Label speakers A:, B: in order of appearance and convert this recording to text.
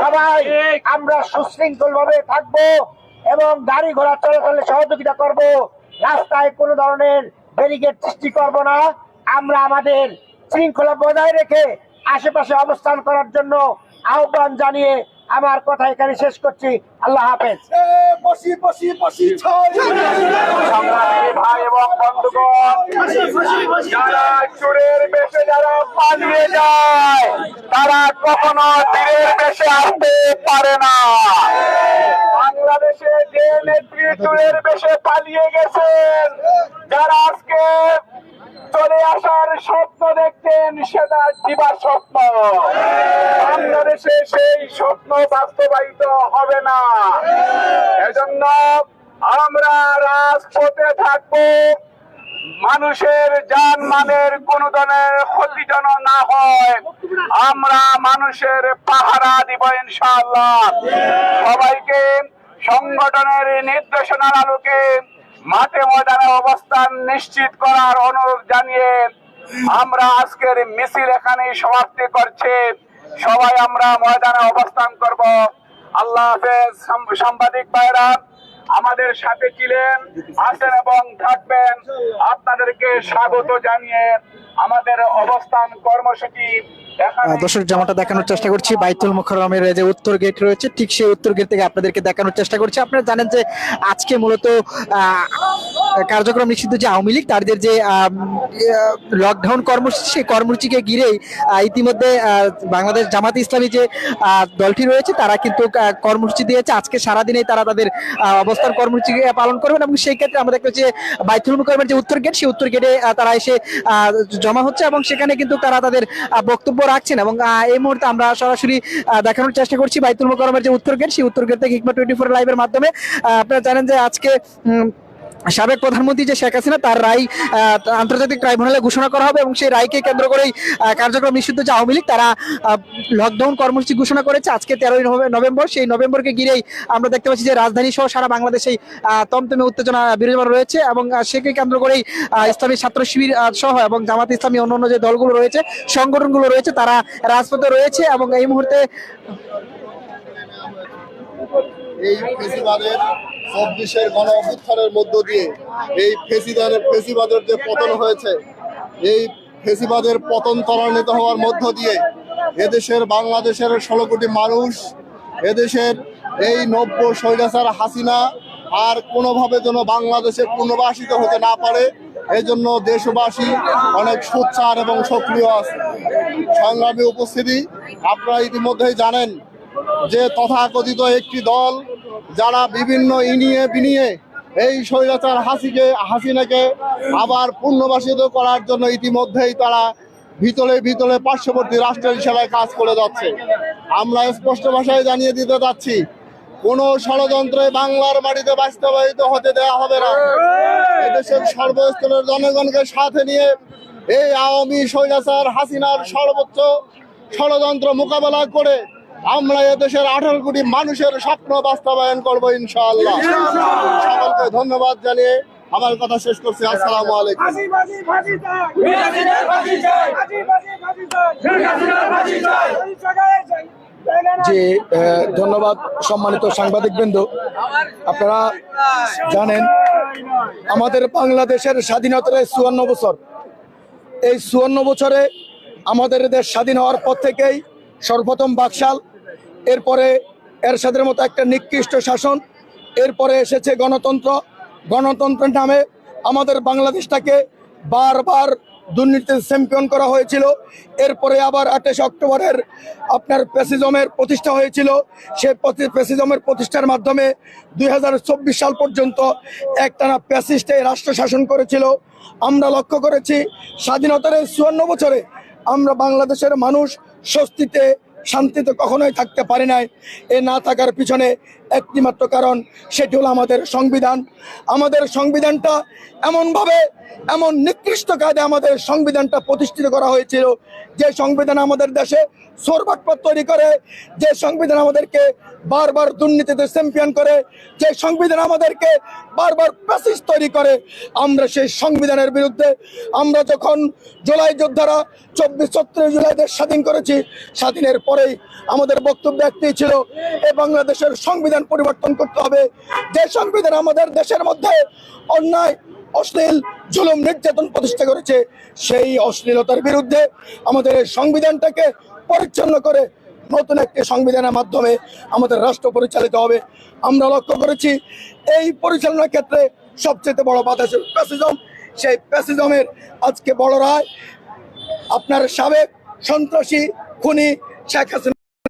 A: সবাই আমরা সুশৃঙ্খল ভাবে থাকব এবং গাড়ি ঘোড়া চলাচলে সহযোগিতা করব। রাস্তায় কোনো ধরনের ব্যারিকেড সৃষ্টি করব না। আমরা আমাদের শৃঙ্খলা বজায় রেখে আশেপাশে অবস্থান করার জন্য আহ্বান জানিয়ে আমার কথা এখানে শেষ করছি। আল্লাহ হাফেজ।
B: বসি বসি বসি ছয়।
C: সংগ্রামী ভাই এবং বন্ধুগণ যারা চোরের বেশে যারা পালিয়ে যায় তারা কখনো তীরের বেশে আসতে পারে না। বাংলাদেশে যে নেত্রী চোরের বেশে পালিয়ে গেছেন যারা আজকে চলে আসার স্বপ্ন দেখতেন সেটা দিবার স্বপ্ন। বাংলাদেশে সেই স্বপ্ন বাস্তবায়িত হবে না। এজন্য আমরা রাজপথে থাকব। মানুষের যান মানের কোন ধরনের ক্ষতি যেন না হয়, আমরা মানুষের পাহারা দিব ইনশাআল্লাহ। সবাইকে সংগঠনের নির্দেশনার আলোকে মাঠে ময়দানে অবস্থান নিশ্চিত করার অনুরোধ জানিয়ে আমরা আজকের মিছিল এখানে সমাপ্তি করছি। সবাই আমরা ময়দানে অবস্থান করব। আল্লাহ হাফেজ সাংবাদিক ভাইরা আমাদের সাথে ছিলেন, আছেন এবং থাকবেন। আপনাদেরকে স্বাগত জানিয়ে আমাদের অবস্থান কর্মসূচি
D: দর্শক জামাটা দেখানোর চেষ্টা করছি। বাইতুল মুখরমের যে উত্তর গেট রয়েছে, ঠিক সেই উত্তর গেট থেকে আপনাদেরকে দেখানোর চেষ্টা করছি। আপনারা জানেন যে আজকে মূলত কার্যক্রম নিষিদ্ধ যে আওয়ামী লীগ, তাদের যে লকডাউন কর্মসূচি, সেই কর্মসূচিকে ঘিরেই ইতিমধ্যে বাংলাদেশ জামাত ইসলামী যে দলটি রয়েছে, তারা কিন্তু কর্মসূচি দিয়েছে। আজকে সারাদিনেই তারা তাদের অবস্থান কর্মসূচি পালন করবেন এবং সেই ক্ষেত্রে আমরা দেখতে যে বাইতুল মুখরমের যে উত্তর গেট সেই উত্তর গেটে তারা এসে জমা হচ্ছে এবং সেখানে কিন্তু তারা তাদের বক্তব্য রাখছেন এবং এই মুহূর্তে আমরা সরাসরি দেখানোর চেষ্টা করছি বাইতুল মুকরমের যে উত্তর গেট সেই উত্তর গেট থেকে হিকমা টোয়েন্টি ফোর লাইভের মাধ্যমে। আপনারা জানেন যে আজকে সাবেক প্রধানমন্ত্রী যে শেখ হাসিনা, তার রায় আন্তর্জাতিক ট্রাইব্যুনালে ঘোষণা করা হবে এবং সেই রায়কে কেন্দ্র করেই কার্যক্রম নিষিদ্ধ যে আওয়ামী লীগ, তারা লকডাউন কর্মসূচি ঘোষণা করেছে। আজকে তেরোই নভেম্বর, সেই নভেম্বরকে ঘিরেই আমরা দেখতে পাচ্ছি যে রাজধানী সহ সারা বাংলাদেশেই তমতমে উত্তেজনা বিরাজমান রয়েছে এবং সেকে কেন্দ্র করেই ইসলামী ছাত্র শিবির সহ এবং জামাত ইসলামী অন্যান্য যে দলগুলো রয়েছে, সংগঠনগুলো রয়েছে, তারা রাজপথে রয়েছে এবং এই মুহূর্তে
B: এই ফেসিবাদের চব্বিশের গণ অভ্যুত্থানের মধ্য দিয়ে এই ফেসিবাদের ফেসিবাদের যে পতন হয়েছে, এই ফেসিবাদের পতন ত্বরান্বিত হওয়ার মধ্য দিয়ে এদেশের বাংলাদেশের ষোলো কোটি মানুষ, এদেশের এই নব্য স্বৈরাচার হাসিনা আর কোনোভাবে যেন বাংলাদেশে পুনর্বাসিত হতে না পারে, এজন্য দেশবাসী অনেক সোচ্চার এবং সক্রিয় আছে। সংগ্রামী উপস্থিতি, আপনারা ইতিমধ্যেই জানেন যে তথাকথিত একটি দল যারা বিভিন্ন ইনিয়ে বিনিয়ে এই স্বৈরাচার হাসিকে, হাসিনাকে আবার পুনর্বাসিত করার জন্য ইতিমধ্যেই তারা ভিতরে ভিতরে পার্শ্ববর্তী রাষ্ট্র হিসেবে কাজ করে যাচ্ছে। আমরা স্পষ্ট ভাষায় জানিয়ে দিতে যাচ্ছি কোন ষড়যন্ত্রে বাংলার মাটিতে বাস্তবায়িত হতে দেওয়া হবে না। এদেশের সর্বস্তরের জনগণকে সাথে নিয়ে এই আওয়ামী স্বৈরাচার হাসিনার সর্বোচ্চ ষড়যন্ত্র মোকাবেলা করে আমরা এদেশের আঠারো কোটি মানুষের স্বপ্ন বাস্তবায়ন করব ইনশাআল্লাহ। সকলকে ধন্যবাদ জানিয়ে আমার কথা শেষ করছি। আসসালামু আলাইকুম।
E: যে আহ, ধন্যবাদ সম্মানিত সাংবাদিক বৃন্দ। আপনারা জানেন আমাদের বাংলাদেশের স্বাধীনতার চুয়ান্ন বছর। এই চুয়ান্ন বছরে আমাদের দেশ স্বাধীন হওয়ার পর থেকেই সর্বপ্রথম বাকশাল এরপরে এরশাদের মতো একটা নিকৃষ্ট শাসন, এরপরে এসেছে গণতন্ত্র। গণতন্ত্রের নামে আমাদের বাংলাদেশটাকে বারবার দুর্নীতির চ্যাম্পিয়ন করা হয়েছিল। এরপরে আবার আঠাশ অক্টোবরের আপনার প্যাসিজমের প্রতিষ্ঠা হয়েছিল। সেই প্যাসিজমের প্রতিষ্ঠার মাধ্যমে দুই হাজার চব্বিশ সাল পর্যন্ত একটানা প্যাসিস্টে রাষ্ট্র শাসন করেছিল। আমরা লক্ষ্য করেছি, স্বাধীনতার চুয়ান্ন বছরে আমরা বাংলাদেশের মানুষ স্বস্তিতে শান্তিতে কখনোই থাকতে পারে নাই। এ না থাকার পিছনে একটিমাত্র কারণ, সেটি হলো আমাদের সংবিধান। আমাদের সংবিধানটা এমনভাবে, এমন নিকৃষ্ট কায়দে আমাদের সংবিধানটা প্রতিষ্ঠিত করা হয়েছিল, যে সংবিধান আমাদের দেশে সরবাটপট তৈরি করে, যে সংবিধান আমাদেরকে বারবার দুর্নীতিতে চ্যাম্পিয়ন করে, যে সংবিধান আমাদেরকে বারবার প্যাসিস তৈরি করে। আমরা সেই সংবিধানের বিরুদ্ধে, আমরা যখন জুলাই যোদ্ধারা, চব্বিশ, ছত্রিশ জুলাই দেশ স্বাধীন করেছি, স্বাধীনের পরে পরেই আমাদের বক্তব্য একটাই ছিল এই বাংলাদেশের সংবিধান পরিবর্তন করতে হবে। যে সংবিধান আমাদের দেশের মধ্যে অন্যায়, অশ্লীল, জুলুম, নির্যাতন প্রতিষ্ঠা করেছে, সেই অশ্লীলতার বিরুদ্ধে আমাদের এই সংবিধানটাকে পরিচ্ছন্ন করে নতুন একটি সংবিধানের মাধ্যমে আমাদের রাষ্ট্র পরিচালিত হবে। আমরা লক্ষ্য করেছি, এই পরিচালনার ক্ষেত্রে সবচেয়ে বড় বাধা ছিল প্যাসিজম সেই প্যাসিজমের আজকে বড় রায়, আপনার সাবেক সন্ত্রাসী, খুনি শেখ হাসিনা